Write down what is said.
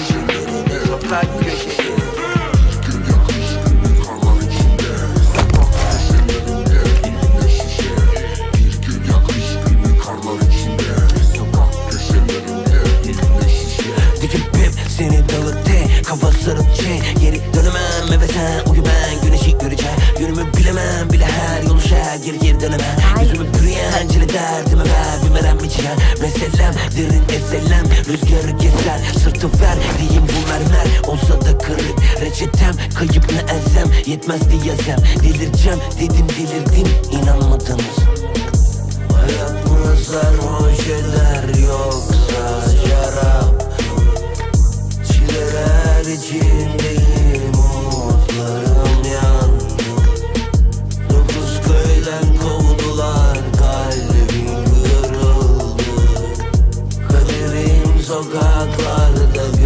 köşelerinde Sokak pip seni dağıttı Kafa sarıp Geri dönemem eve sen uyu ben göreceğim. Yönümü bilemem bile her yolu şer geri dönemem. Yüzümü getiren Meselem derin eselem Rüzgarı keser sırtı ver verdiğim bu mermer Olsa da kırık reçetem Kayıp ne elzem yetmez diyezem Delireceğim dedim delirdim inanmadınız Hayatımızda rojeler yoksa yara Çileler içinde sokaklarda